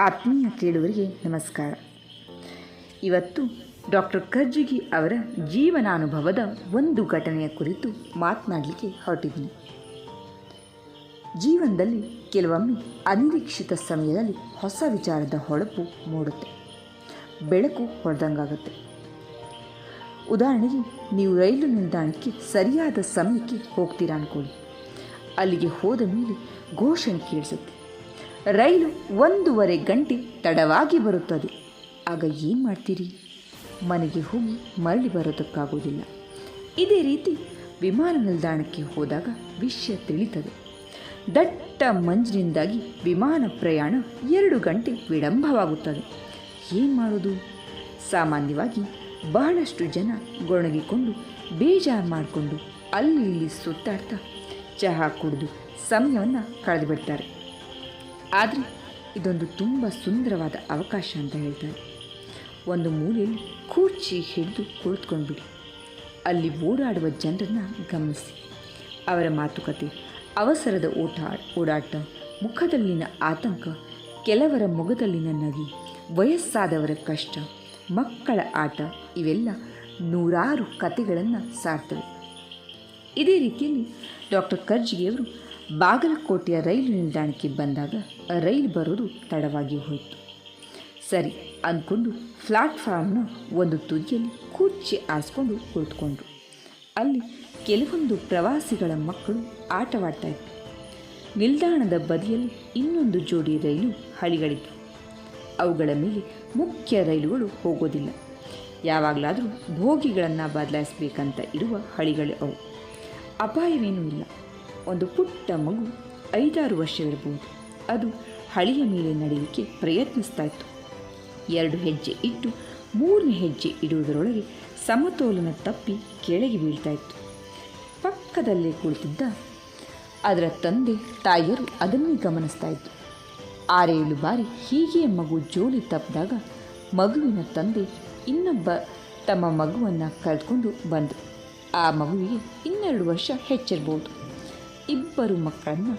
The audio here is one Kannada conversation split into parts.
ಆತ್ಮೀಯ ಕೇಳುವರಿಗೆ ನಮಸ್ಕಾರ. ಇವತ್ತು ಡಾಕ್ಟರ್ ಕರ್ಜಿಗಿ ಅವರ ಜೀವನಾನುಭವದ ಒಂದು ಘಟನೆಯ ಕುರಿತು ಮಾತನಾಡಲಿಕ್ಕೆ ಹೊರಟಿದ್ದೀನಿ. ಜೀವನದಲ್ಲಿ ಕೆಲವೊಮ್ಮೆ ಅನಿರೀಕ್ಷಿತ ಸಮಯದಲ್ಲಿ ಹೊಸ ವಿಚಾರದ ಹೊಳಪು ಮೂಡುತ್ತೆ. ಬೆಳಕು ಹೊಡೆದಂಗಾಗುತ್ತೆ. ಉದಾಹರಣೆಗೆ, ನೀವು ರೈಲು ನಿಲ್ದಾಣಕ್ಕೆ ಸರಿಯಾದ ಸಮಯಕ್ಕೆ ಹೋಗ್ತೀರಾ ಅನ್ಕೊಳ್ಳಿ. ಅಲ್ಲಿಗೆ ಹೋದ ಮೇಲೆ ಘೋಷಣೆ ಕೇಳಿಸುತ್ತೆ. ರೈಲು ಒಂದೂವರೆ ಗಂಟೆ ತಡವಾಗಿ ಬರುತ್ತದೆ. ಆಗ ಏನು ಮಾಡ್ತೀರಿ? ಮನೆಗೆ ಹೋಗಿ ಮರಳಿ ಬರೋದಕ್ಕಾಗೋದಿಲ್ಲ ಇದೇ ರೀತಿ ವಿಮಾನ ನಿಲ್ದಾಣಕ್ಕೆ ಹೋದಾಗ ವಿಷಯ ತಿಳಿತದೆ. ದಟ್ಟ ಮಂಜಿನಿಂದಾಗಿ ವಿಮಾನ ಪ್ರಯಾಣ ಎರಡು ಗಂಟೆ ವಿಳಂಬವಾಗುತ್ತದೆ. ಏನು ಮಾಡೋದು? ಸಾಮಾನ್ಯವಾಗಿ ಬಹಳಷ್ಟು ಜನ ಗೊಣಗಿಕೊಂಡು ಬೇಜಾರು ಮಾಡಿಕೊಂಡು ಅಲ್ಲಿ ಇಲ್ಲಿ ಸುತ್ತಾಡ್ತಾ ಚಹಾ ಕುಡಿದು ಸಮಯವನ್ನು ಕಳೆದು ಬಿಡ್ತಾರೆ ಆದರೆ ಇದೊಂದು ತುಂಬ ಸುಂದರವಾದ ಅವಕಾಶ ಅಂತ ಹೇಳ್ತಾರೆ. ಒಂದು ಮೂಲೆಯಲ್ಲಿ ಕೂರ್ಚಿ ಹಿಡಿದು ಕುಳಿತುಕೊಂಡ್ಬಿಡಿ. ಅಲ್ಲಿ ಓಡಾಡುವ ಜನರನ್ನು ಗಮನಿಸಿ. ಅವರ ಮಾತುಕತೆ, ಅವಸರದ ಓಟ, ಓಡಾಟ, ಮುಖದಲ್ಲಿನ ಆತಂಕ, ಕೆಲವರ ಮುಖದಲ್ಲಿನ ನಗಿ, ವಯಸ್ಸಾದವರ ಕಷ್ಟ, ಮಕ್ಕಳ ಆಟ, ಇವೆಲ್ಲ ನೂರಾರು ಕತೆಗಳನ್ನು ಸಾರ್ತವೆ. ಇದೇ ರೀತಿಯಲ್ಲಿ ಡಾಕ್ಟರ್ ಕರ್ಜಿಗೆಯವರು ಬಾಗಲಕೋಟೆಯ ರೈಲು ನಿಲ್ದಾಣಕ್ಕೆ ಬಂದಾಗ ರೈಲು ಬರೋದು ತಡವಾಗಿ ಹೋಯಿತು. ಸರಿ ಅಂದ್ಕೊಂಡು ಪ್ಲಾಟ್ಫಾರ್ಮ್ನ ಒಂದು ತುದಿಯಲ್ಲಿ ಕುರ್ಚಿ ಆರಿಸ್ಕೊಂಡು ಕುಳಿತುಕೊಂಡ್ರು. ಅಲ್ಲಿ ಕೆಲವೊಂದು ಪ್ರವಾಸಿಗಳ ಮಕ್ಕಳು ಆಟವಾಡ್ತಾ ಇತ್ತು ನಿಲ್ದಾಣದ ಬದಿಯಲ್ಲಿ ಇನ್ನೊಂದು ಜೋಡಿ ರೈಲು ಹಳಿಗಳಿತ್ತು ಅವುಗಳ ಮೇಲೆ ಮುಖ್ಯ ರೈಲುಗಳು ಹೋಗೋದಿಲ್ಲ. ಯಾವಾಗಲಾದರೂ ಭೋಗಿಗಳನ್ನು ಬದಲಾಯಿಸಬೇಕಂತ ಇರುವ ಹಳಿಗಳು ಅವು. ಅಪಾಯವೇನೂ ಇಲ್ಲ. ಒಂದು ಪುಟ್ಟ ಮಗು ಐದಾರು ವರ್ಷವಿರಬಹುದು ಅದು ಹಳಿಯ ಮೇಲೆ ನಡೆಯಲಿಕ್ಕೆ ಪ್ರಯತ್ನಿಸ್ತಾ ಇತ್ತು. ಎರಡು ಹೆಜ್ಜೆ ಇಟ್ಟು ಮೂರನೇ ಹೆಜ್ಜೆ ಇಡುವುದರೊಳಗೆ ಸಮತೋಲನ ತಪ್ಪಿ ಕೆಳಗೆ ಬೀಳ್ತಾ ಇತ್ತು. ಪಕ್ಕದಲ್ಲೇ ಕುಳಿತಿದ್ದ ಅದರ ತಂದೆ ತಾಯಿಯರು ಅದನ್ನೇ ಗಮನಿಸ್ತಾ ಇತ್ತು ಆರೇಳು ಬಾರಿ ಹೀಗೆ ಮಗು ಜೋಲಿ ತಪ್ಪಿದಾಗ ಮಗುವಿನ ತಂದೆ ಇನ್ನೊಬ್ಬ ತಮ್ಮ ಮಗುವನ್ನು ಕರೆದುಕೊಂಡು ಬಂದರು ಆ ಮಗುವಿಗೆ ಇನ್ನೆರಡು ವರ್ಷ ಹೆಚ್ಚಿರ್ಬೋದು ಇಬ್ಬರು ಮಕ್ಕಳನ್ನು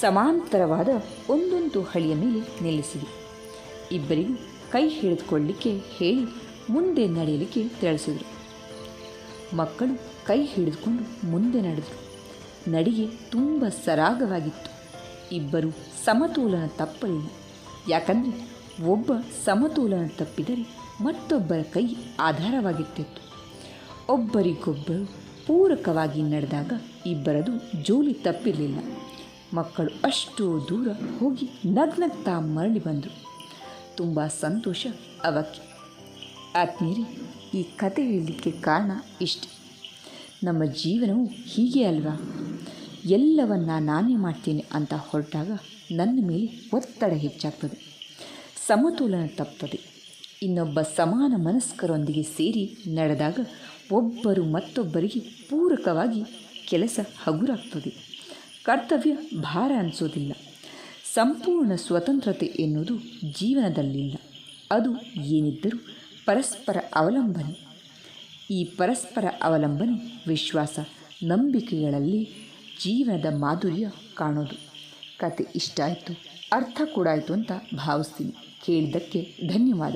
ಸಮಾಂತರವಾದ ಒಂದೊಂದು ಹಳಿಯ ಮೇಲೆ ನಿಲ್ಲಿಸಿದೆ. ಇಬ್ಬರಿಗೂ ಕೈ ಹಿಡಿದುಕೊಳ್ಳಿಕ್ಕೆ ಹೇಳಿ ಮುಂದೆ ನಡೆಯಲಿಕ್ಕೆ ತಿಳಿಸಿದರು. ಮಕ್ಕಳು ಕೈ ಹಿಡಿದುಕೊಂಡು ಮುಂದೆ ನಡೆದರು. ನಡಿಗೆ ತುಂಬ ಸರಾಗವಾಗಿತ್ತು. ಇಬ್ಬರು ಸಮತೋಲನ ತಪ್ಪಲಿಲ್ಲ. ಯಾಕಂದರೆ ಒಬ್ಬ ಸಮತೋಲನ ತಪ್ಪಿದರೆ ಮತ್ತೊಬ್ಬರ ಕೈ ಆಧಾರವಾಗಿರ್ತಿತ್ತು. ಒಬ್ಬರಿಗೊಬ್ಬರು ಪೂರಕವಾಗಿ ನಡೆದಾಗ ಇಬ್ಬರದು ಜೋಲಿ ತಪ್ಪಿರಲಿಲ್ಲ. ಮಕ್ಕಳು ಅಷ್ಟು ದೂರ ಹೋಗಿ ನಗ್ನಗ್ತಾ ಮರಳಿ ಬಂದರು. ತುಂಬ ಸಂತೋಷ ಅವಕ್ಕೆ. ಆತ್ಮೀರಿ ಈ ಕತೆ ಹೇಳಲಿಕ್ಕೆ ಕಾರಣ ಇಷ್ಟೆ. ನಮ್ಮ ಜೀವನವು ಹೀಗೆ ಅಲ್ವಾ? ಎಲ್ಲವನ್ನ ನಾನೇ ಮಾಡ್ತೇನೆ ಅಂತ ಹೊರಟಾಗ ನನ್ನ ಮೇಲೆ ಒತ್ತಡ ಹೆಚ್ಚಾಗ್ತದೆ. ಸಮತೋಲನ ತಪ್ಪುತ್ತದೆ ಇನ್ನೊಬ್ಬ ಸಮಾನ ಮನಸ್ಕರೊಂದಿಗೆ ಸೇರಿ ನಡೆದಾಗ ಒಬ್ಬರು ಮತ್ತೊಬ್ಬರಿಗೆ ಪೂರಕವಾಗಿ ಕೆಲಸ ಹಗುರಾಗ್ತದೆ. ಕರ್ತವ್ಯ ಭಾರ ಅನಿಸೋದಿಲ್ಲ. ಸಂಪೂರ್ಣ ಸ್ವತಂತ್ರತೆ ಎನ್ನುವುದು ಜೀವನದಲ್ಲಿಲ್ಲ. ಅದು ಏನಿದ್ದರೂ ಪರಸ್ಪರ ಅವಲಂಬನೆ. ಈ ಪರಸ್ಪರ ಅವಲಂಬನೆ ವಿಶ್ವಾಸ, ನಂಬಿಕೆಗಳಲ್ಲಿ ಜೀವನದ ಮಾಧುರ್ಯ ಕಾಣೋದು. ಕತೆ ಇಷ್ಟ ಆಯಿತು, ಅರ್ಥ ಕೂಡ ಆಯಿತು ಅಂತ ಭಾವಿಸ್ತೀನಿ. ಕೇಳಿದ್ದಕ್ಕೆ ಧನ್ಯವಾದ.